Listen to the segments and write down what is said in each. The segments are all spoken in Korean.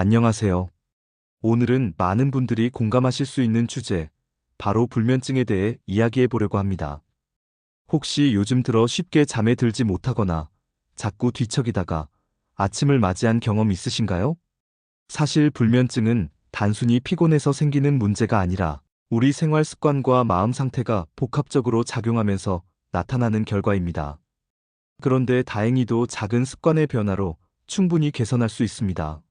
안녕하세요. 오늘은 많은 분들이 공감하실 수 있는 주제, 바로 불면증에 대해 이야기해 보려고 합니다. 혹시 요즘 들어 쉽게 잠에 들지 못하거나 자꾸 뒤척이다가 아침을 맞이한 경험 있으신가요? 사실 불면증은 단순히 피곤해서 생기는 문제가 아니라 우리 생활 습관과 마음 상태가 복합적으로 작용하면서 나타나는 결과입니다. 그런데 다행히도 작은 습관의 변화로 충분히 개선할 수 있습니다.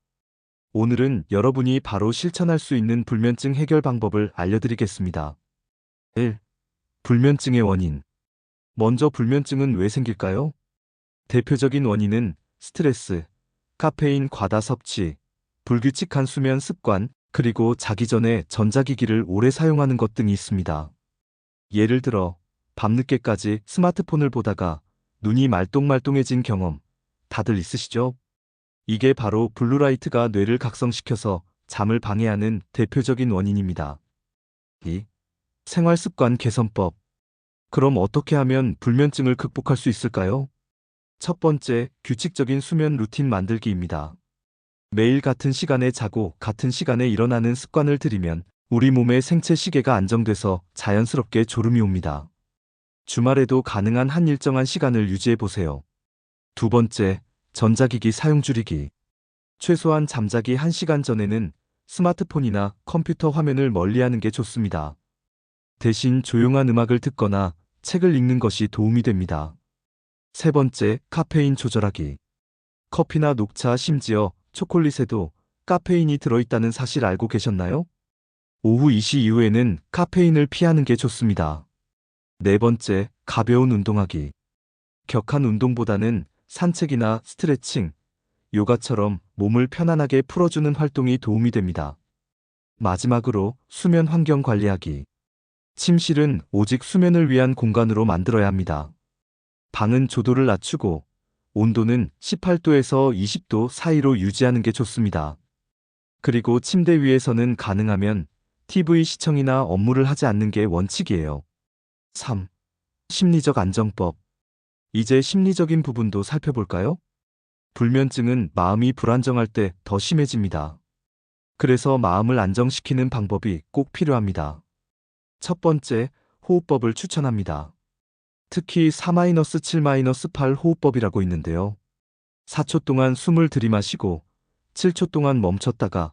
오늘은 여러분이 바로 실천할 수 있는 불면증 해결 방법을 알려드리겠습니다. 1. 불면증의 원인. 먼저 불면증은 왜 생길까요? 대표적인 원인은 스트레스, 카페인 과다 섭취, 불규칙한 수면 습관, 그리고 자기 전에 전자기기를 오래 사용하는 것 등이 있습니다. 예를 들어, 밤늦게까지 스마트폰을 보다가 눈이 말똥말똥해진 경험, 다들 있으시죠? 이게 바로 블루라이트가 뇌를 각성시켜서 잠을 방해하는 대표적인 원인입니다. 2. 생활습관 개선법. 그럼 어떻게 하면 불면증을 극복할 수 있을까요? 첫 번째, 규칙적인 수면 루틴 만들기입니다. 매일 같은 시간에 자고 같은 시간에 일어나는 습관을 들이면 우리 몸의 생체 시계가 안정돼서 자연스럽게 졸음이 옵니다. 주말에도 가능한 한 일정한 시간을 유지해 보세요. 두 번째, 전자기기 사용 줄이기. 최소한 잠자기 1시간 전에는 스마트폰이나 컴퓨터 화면을 멀리하는 게 좋습니다. 대신 조용한 음악을 듣거나 책을 읽는 것이 도움이 됩니다. 세 번째, 카페인 조절하기. 커피나 녹차, 심지어 초콜릿에도 카페인이 들어있다는 사실 알고 계셨나요? 오후 2시 이후에는 카페인을 피하는 게 좋습니다. 네 번째, 가벼운 운동하기. 격한 운동보다는 산책이나 스트레칭, 요가처럼 몸을 편안하게 풀어주는 활동이 도움이 됩니다. 마지막으로 수면 환경 관리하기. 침실은 오직 수면을 위한 공간으로 만들어야 합니다. 방은 조도를 낮추고 온도는 18도에서 20도 사이로 유지하는 게 좋습니다. 그리고 침대 위에서는 가능하면 TV 시청이나 업무를 하지 않는 게 원칙이에요. 3. 심리적 안정법. 이제 심리적인 부분도 살펴볼까요? 불면증은 마음이 불안정할 때 더 심해집니다. 그래서 마음을 안정시키는 방법이 꼭 필요합니다. 첫 번째, 호흡법을 추천합니다. 특히 4-7-8 호흡법이라고 있는데요. 4초 동안 숨을 들이마시고 7초 동안 멈췄다가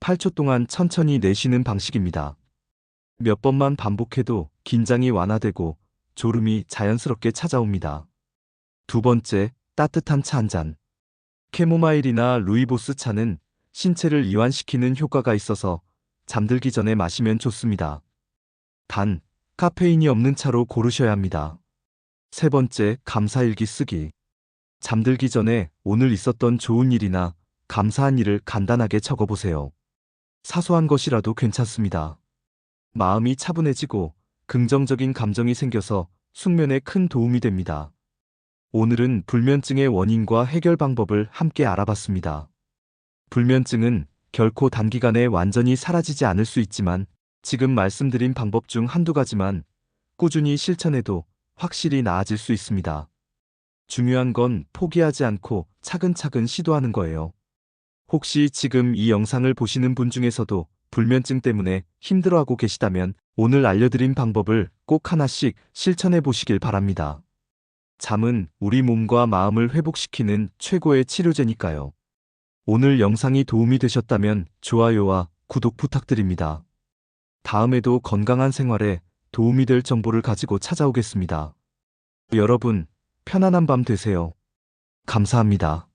8초 동안 천천히 내쉬는 방식입니다. 몇 번만 반복해도 긴장이 완화되고 졸음이 자연스럽게 찾아옵니다. 두 번째, 따뜻한 차 한 잔. 캐모마일이나 루이보스 차는 신체를 이완시키는 효과가 있어서 잠들기 전에 마시면 좋습니다. 단, 카페인이 없는 차로 고르셔야 합니다. 세 번째, 감사일기 쓰기. 잠들기 전에 오늘 있었던 좋은 일이나 감사한 일을 간단하게 적어보세요. 사소한 것이라도 괜찮습니다. 마음이 차분해지고 긍정적인 감정이 생겨서 숙면에 큰 도움이 됩니다. 오늘은 불면증의 원인과 해결 방법을 함께 알아봤습니다. 불면증은 결코 단기간에 완전히 사라지지 않을 수 있지만 지금 말씀드린 방법 중 한두 가지만 꾸준히 실천해도 확실히 나아질 수 있습니다. 중요한 건 포기하지 않고 차근차근 시도하는 거예요. 혹시 지금 이 영상을 보시는 분 중에서도 불면증 때문에 힘들어하고 계시다면 오늘 알려드린 방법을 꼭 하나씩 실천해 보시길 바랍니다. 잠은 우리 몸과 마음을 회복시키는 최고의 치료제니까요. 오늘 영상이 도움이 되셨다면 좋아요와 구독 부탁드립니다. 다음에도 건강한 생활에 도움이 될 정보를 가지고 찾아오겠습니다. 여러분, 편안한 밤 되세요. 감사합니다.